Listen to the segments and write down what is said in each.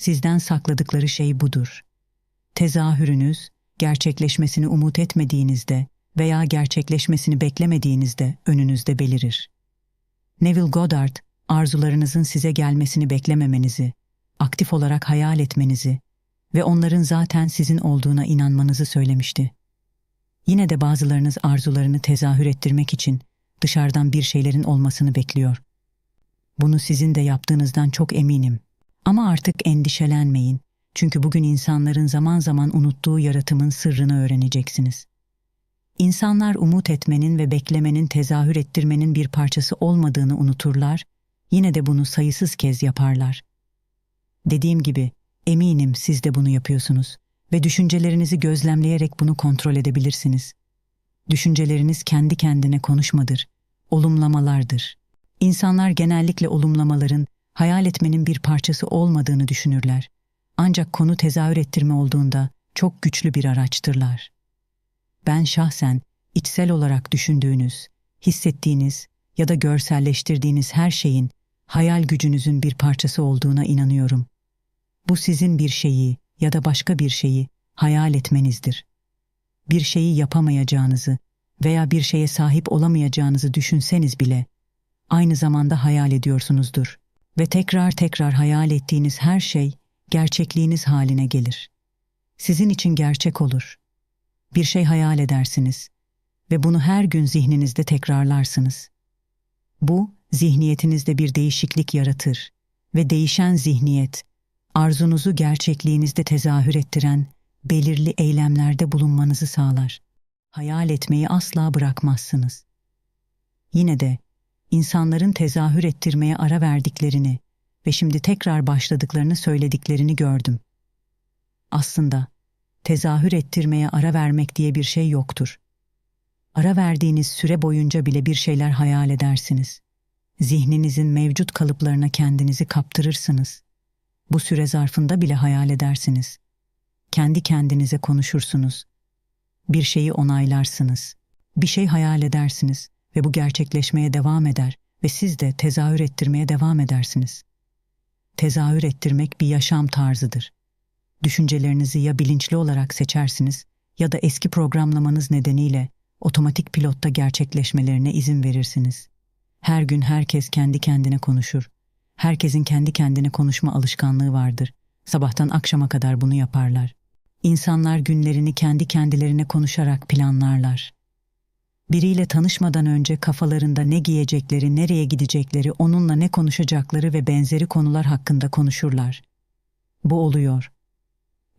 sizden sakladıkları şey budur. Tezahürünüz, gerçekleşmesini umut etmediğinizde veya gerçekleşmesini beklemediğinizde önünüzde belirir. Neville Goddard, arzularınızın size gelmesini beklememenizi, aktif olarak hayal etmenizi ve onların zaten sizin olduğuna inanmanızı söylemişti. Yine de bazılarınız arzularını tezahür ettirmek için dışarıdan bir şeylerin olmasını bekliyor. Bunu sizin de yaptığınızdan çok eminim. Ama artık endişelenmeyin. Çünkü bugün insanların zaman zaman unuttuğu yaratımın sırrını öğreneceksiniz. İnsanlar umut etmenin ve beklemenin tezahür ettirmenin bir parçası olmadığını unuturlar, yine de bunu sayısız kez yaparlar. Dediğim gibi, eminim siz de bunu yapıyorsunuz ve düşüncelerinizi gözlemleyerek bunu kontrol edebilirsiniz. Düşünceleriniz kendi kendine konuşmadır, olumlamalardır. İnsanlar genellikle olumlamaların, hayal etmenin bir parçası olmadığını düşünürler. Ancak konu tezahür ettirme olduğunda çok güçlü bir araçtırlar. Ben şahsen içsel olarak düşündüğünüz, hissettiğiniz ya da görselleştirdiğiniz her şeyin hayal gücünüzün bir parçası olduğuna inanıyorum. Bu sizin bir şeyi ya da başka bir şeyi hayal etmenizdir. Bir şeyi yapamayacağınızı veya bir şeye sahip olamayacağınızı düşünseniz bile aynı zamanda hayal ediyorsunuzdur ve tekrar tekrar hayal ettiğiniz her şey gerçekliğiniz haline gelir. Sizin için gerçek olur. Bir şey hayal edersiniz ve bunu her gün zihninizde tekrarlarsınız. Bu, zihniyetinizde bir değişiklik yaratır ve değişen zihniyet, arzunuzu gerçekliğinizde tezahür ettiren belirli eylemlerde bulunmanızı sağlar. Hayal etmeyi asla bırakmazsınız. Yine de insanların tezahür ettirmeye ara verdiklerini ve şimdi tekrar başladıklarını söylediklerini gördüm. Aslında tezahür ettirmeye ara vermek diye bir şey yoktur. Ara verdiğiniz süre boyunca bile bir şeyler hayal edersiniz. Zihninizin mevcut kalıplarına kendinizi kaptırırsınız. Bu süre zarfında bile hayal edersiniz. Kendi kendinize konuşursunuz. Bir şeyi onaylarsınız. Bir şey hayal edersiniz ve bu gerçekleşmeye devam eder ve siz de tezahür ettirmeye devam edersiniz. Tezahür ettirmek bir yaşam tarzıdır. Düşüncelerinizi ya bilinçli olarak seçersiniz ya da eski programlamanız nedeniyle otomatik pilotta gerçekleşmelerine izin verirsiniz. Her gün herkes kendi kendine konuşur. Herkesin kendi kendine konuşma alışkanlığı vardır. Sabahtan akşama kadar bunu yaparlar. İnsanlar günlerini kendi kendilerine konuşarak planlarlar. Biriyle tanışmadan önce kafalarında ne giyecekleri, nereye gidecekleri, onunla ne konuşacakları ve benzeri konular hakkında konuşurlar. Bu oluyor.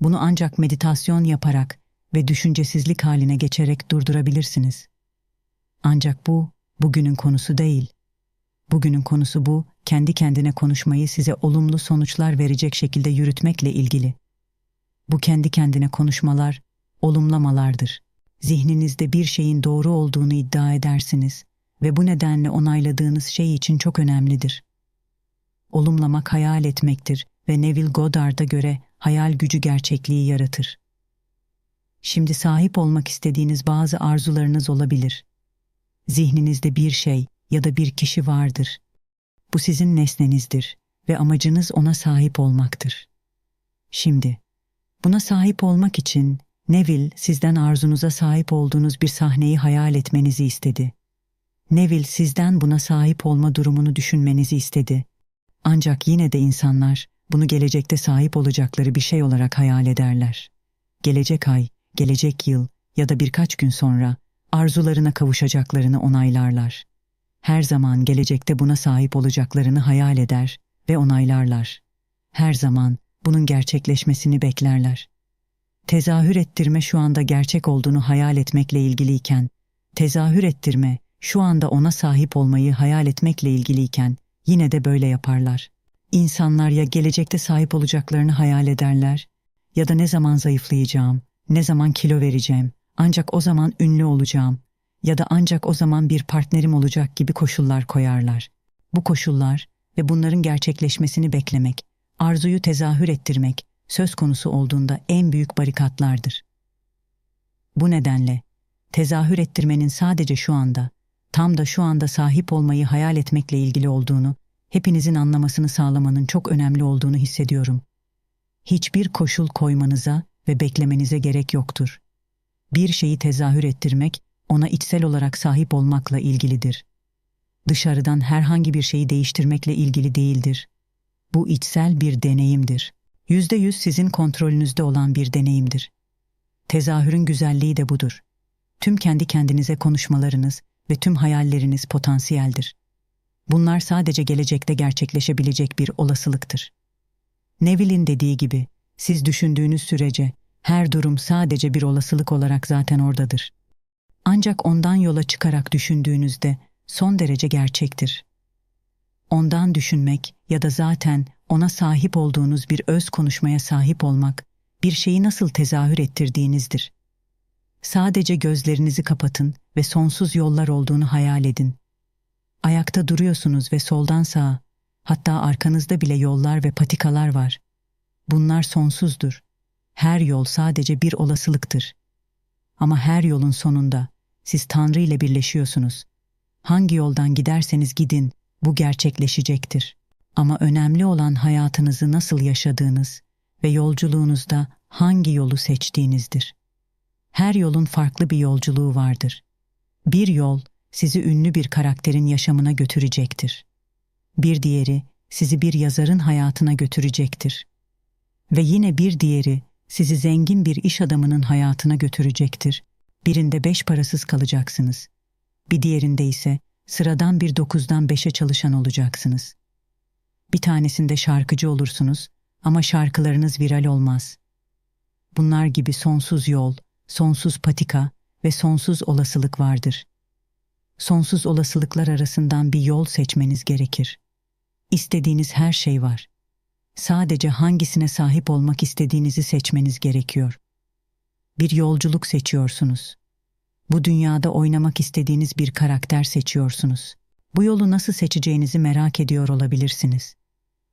Bunu ancak meditasyon yaparak ve düşüncesizlik haline geçerek durdurabilirsiniz. Ancak bu bugünün konusu değil. Bugünün konusu bu, kendi kendine konuşmayı size olumlu sonuçlar verecek şekilde yürütmekle ilgili. Bu kendi kendine konuşmalar, olumlamalardır. Zihninizde bir şeyin doğru olduğunu iddia edersiniz ve bu nedenle onayladığınız şey için çok önemlidir. Olumlamak hayal etmektir ve Neville Goddard'a göre hayal gücü gerçekliği yaratır. Şimdi sahip olmak istediğiniz bazı arzularınız olabilir. Zihninizde bir şey ya da bir kişi vardır. Bu sizin nesnenizdir ve amacınız ona sahip olmaktır. Şimdi, buna sahip olmak için Neville sizden arzunuza sahip olduğunuz bir sahneyi hayal etmenizi istedi. Neville sizden buna sahip olma durumunu düşünmenizi istedi. Ancak yine de insanlar bunu gelecekte sahip olacakları bir şey olarak hayal ederler. Gelecek ay, gelecek yıl ya da birkaç gün sonra arzularına kavuşacaklarını onaylarlar. Her zaman gelecekte buna sahip olacaklarını hayal eder ve onaylarlar. Her zaman bunun gerçekleşmesini beklerler. Tezahür ettirme şu anda gerçek olduğunu hayal etmekle ilgiliyken, tezahür ettirme şu anda ona sahip olmayı hayal etmekle ilgiliyken yine de böyle yaparlar. İnsanlar ya gelecekte sahip olacaklarını hayal ederler ya da ne zaman zayıflayacağım, ne zaman kilo vereceğim, ancak o zaman ünlü olacağım ya da ancak o zaman bir partnerim olacak gibi koşullar koyarlar. Bu koşullar ve bunların gerçekleşmesini beklemek, arzuyu tezahür ettirmek söz konusu olduğunda en büyük barikatlardır. Bu nedenle tezahür ettirmenin sadece şu anda, tam da şu anda sahip olmayı hayal etmekle ilgili olduğunu, hepinizin anlamasını sağlamanın çok önemli olduğunu hissediyorum. hiçbir koşul koymanıza ve beklemenize gerek yoktur. Bir şeyi tezahür ettirmek, ona içsel olarak sahip olmakla ilgilidir. Dışarıdan herhangi bir şeyi değiştirmekle ilgili değildir. Bu içsel bir deneyimdir. Yüzde yüz sizin kontrolünüzde olan bir deneyimdir. Tezahürün güzelliği de budur. Tüm kendi kendinize konuşmalarınız ve tüm hayalleriniz potansiyeldir. Bunlar sadece gelecekte gerçekleşebilecek bir olasılıktır. Neville'in dediği gibi, siz düşündüğünüz sürece her durum sadece bir olasılık olarak zaten oradadır. Ancak ondan yola çıkarak düşündüğünüzde son derece gerçektir. Ondan düşünmek ya da zaten ona sahip olduğunuz bir öz konuşmaya sahip olmak, bir şeyi nasıl tezahür ettirdiğinizdir. Sadece gözlerinizi kapatın ve sonsuz yollar olduğunu hayal edin. Ayakta duruyorsunuz ve soldan sağa, hatta arkanızda bile yollar ve patikalar var. Bunlar sonsuzdur. Her yol sadece bir olasılıktır. Ama her yolun sonunda siz Tanrı ile birleşiyorsunuz. Hangi yoldan giderseniz gidin, bu gerçekleşecektir. Ama önemli olan hayatınızı nasıl yaşadığınız ve yolculuğunuzda hangi yolu seçtiğinizdir. Her yolun farklı bir yolculuğu vardır. Bir yol sizi ünlü bir karakterin yaşamına götürecektir. Bir diğeri sizi bir yazarın hayatına götürecektir. Ve yine bir diğeri sizi zengin bir iş adamının hayatına götürecektir. Birinde beş parasız kalacaksınız. Bir diğerinde ise sıradan bir dokuzdan beşe çalışan olacaksınız. Bir tanesinde şarkıcı olursunuz ama şarkılarınız viral olmaz. Bunlar gibi sonsuz yol, sonsuz patika ve sonsuz olasılık vardır. Sonsuz olasılıklar arasından bir yol seçmeniz gerekir. İstediğiniz her şey var. Sadece hangisine sahip olmak istediğinizi seçmeniz gerekiyor. Bir yolculuk seçiyorsunuz. Bu dünyada oynamak istediğiniz bir karakter seçiyorsunuz. Bu yolu nasıl seçeceğinizi merak ediyor olabilirsiniz.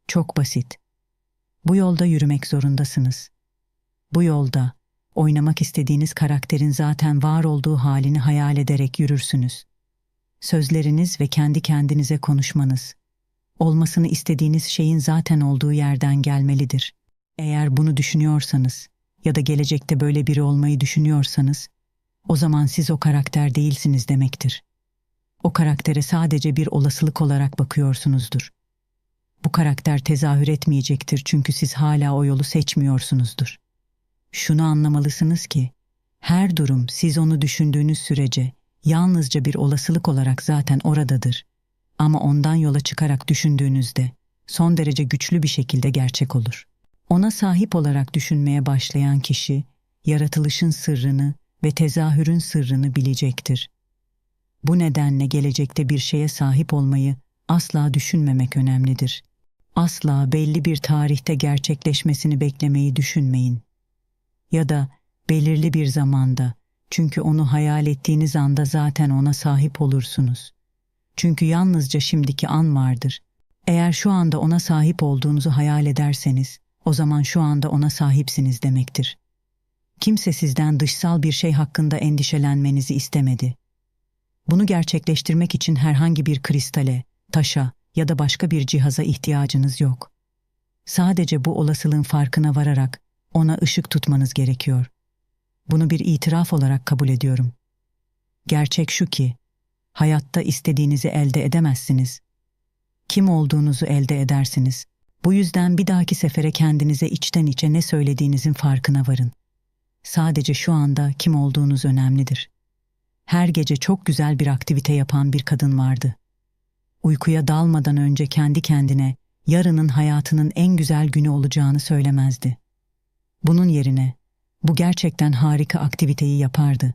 Çok basit. Bu yolda yürümek zorundasınız. Bu yolda oynamak istediğiniz karakterin zaten var olduğu halini hayal ederek yürürsünüz. Sözleriniz ve kendi kendinize konuşmanız, olmasını istediğiniz şeyin zaten olduğu yerden gelmelidir. Eğer bunu düşünüyorsanız ya da gelecekte böyle biri olmayı düşünüyorsanız, o zaman siz o karakter değilsiniz demektir. O karaktere sadece bir olasılık olarak bakıyorsunuzdur. Bu karakter tezahür etmeyecektir çünkü siz hala o yolu seçmiyorsunuzdur. Şunu anlamalısınız ki, her durum siz onu düşündüğünüz sürece yalnızca bir olasılık olarak zaten oradadır. Ama ondan yola çıkarak düşündüğünüzde son derece güçlü bir şekilde gerçek olur. Ona sahip olarak düşünmeye başlayan kişi, yaratılışın sırrını ve tezahürün sırrını bilecektir. Bu nedenle gelecekte bir şeye sahip olmayı asla düşünmemek önemlidir. Asla belli bir tarihte gerçekleşmesini beklemeyi düşünmeyin. Ya da belirli bir zamanda, çünkü onu hayal ettiğiniz anda zaten ona sahip olursunuz. Çünkü yalnızca şimdiki an vardır. Eğer şu anda ona sahip olduğunuzu hayal ederseniz, o zaman şu anda ona sahipsiniz demektir. Kimse sizden dışsal bir şey hakkında endişelenmenizi istemedi. Bunu gerçekleştirmek için herhangi bir kristale, taşa ya da başka bir cihaza ihtiyacınız yok. Sadece bu olasılığın farkına vararak ona ışık tutmanız gerekiyor. Bunu bir itiraf olarak kabul ediyorum. Gerçek şu ki, hayatta istediğinizi elde edemezsiniz. Kim olduğunuzu elde edersiniz. Bu yüzden bir dahaki sefere kendinize içten içe ne söylediğinizin farkına varın. Sadece şu anda kim olduğunuz önemlidir. Her gece çok güzel bir aktivite yapan bir kadın vardı. Uykuya dalmadan önce kendi kendine yarının hayatının en güzel günü olacağını söylemezdi. Bunun yerine bu gerçekten harika aktiviteyi yapardı.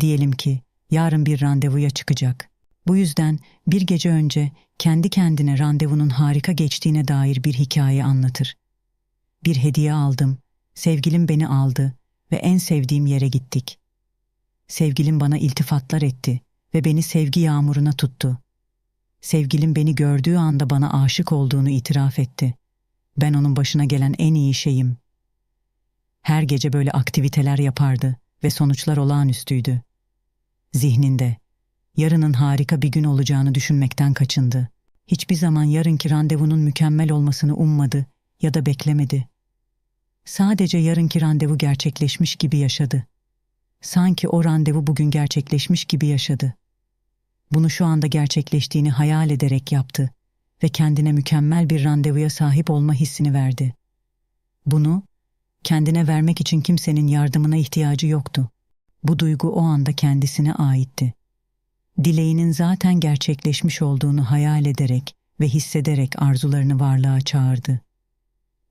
Diyelim ki yarın bir randevuya çıkacak. Bu yüzden bir gece önce kendi kendine randevunun harika geçtiğine dair bir hikaye anlatır. Bir hediye aldım, sevgilim beni aldı ve en sevdiğim yere gittik. Sevgilim bana iltifatlar etti ve beni sevgi yağmuruna tuttu. Sevgilim beni gördüğü anda bana aşık olduğunu itiraf etti. Ben onun başına gelen en iyi şeyim. Her gece böyle aktiviteler yapardı ve sonuçlar olağanüstüydü. Zihninde, yarının harika bir gün olacağını düşünmekten kaçındı. Hiçbir zaman yarınki randevunun mükemmel olmasını ummadı ya da beklemedi. Sadece yarınki randevu gerçekleşmiş gibi yaşadı. Sanki o randevu bugün gerçekleşmiş gibi yaşadı. Bunu şu anda gerçekleştiğini hayal ederek yaptı ve kendine mükemmel bir randevuya sahip olma hissini verdi. Bunu kendine vermek için kimsenin yardımına ihtiyacı yoktu. Bu duygu o anda kendisine aitti. Dileğinin zaten gerçekleşmiş olduğunu hayal ederek ve hissederek arzularını varlığa çağırdı.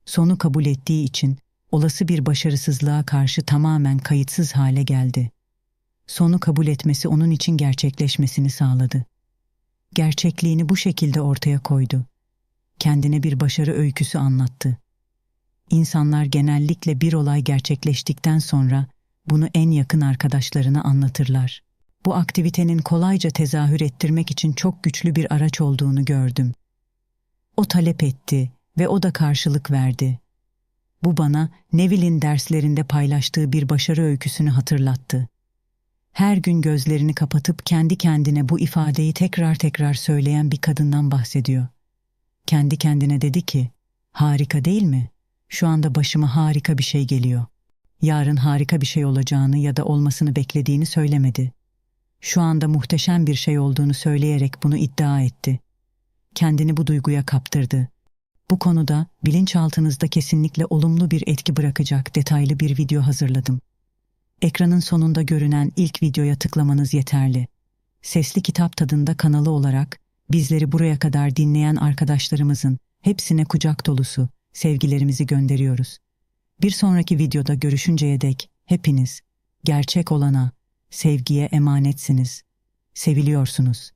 Sonu kabul ettiği için olası bir başarısızlığa karşı tamamen kayıtsız hale geldi. Sonu kabul etmesi onun için gerçekleşmesini sağladı. Gerçekliğini bu şekilde ortaya koydu. Kendine bir başarı öyküsü anlattı. İnsanlar genellikle bir olay gerçekleştikten sonra bunu en yakın arkadaşlarına anlatırlar. Bu aktivitenin kolayca tezahür ettirmek için çok güçlü bir araç olduğunu gördüm. O talep etti ve o da karşılık verdi. Bu bana Neville'in derslerinde paylaştığı bir başarı öyküsünü hatırlattı. Her gün gözlerini kapatıp kendi kendine bu ifadeyi tekrar tekrar söyleyen bir kadından bahsediyor. Kendi kendine dedi ki, harika değil mi? Şu anda başıma harika bir şey geliyor. Yarın harika bir şey olacağını ya da olmasını beklediğini söylemedi. Şu anda muhteşem bir şey olduğunu söyleyerek bunu iddia etti. Kendini bu duyguya kaptırdı. Bu konuda bilinçaltınızda kesinlikle olumlu bir etki bırakacak detaylı bir video hazırladım. Ekranın sonunda görünen ilk videoya tıklamanız yeterli. Sesli kitap tadında kanalı olarak bizleri buraya kadar dinleyen arkadaşlarımızın hepsine kucak dolusu sevgilerimizi gönderiyoruz. Bir sonraki videoda görüşünceye dek hepiniz gerçek olana, sevgiye emanetsiniz. Seviliyorsunuz.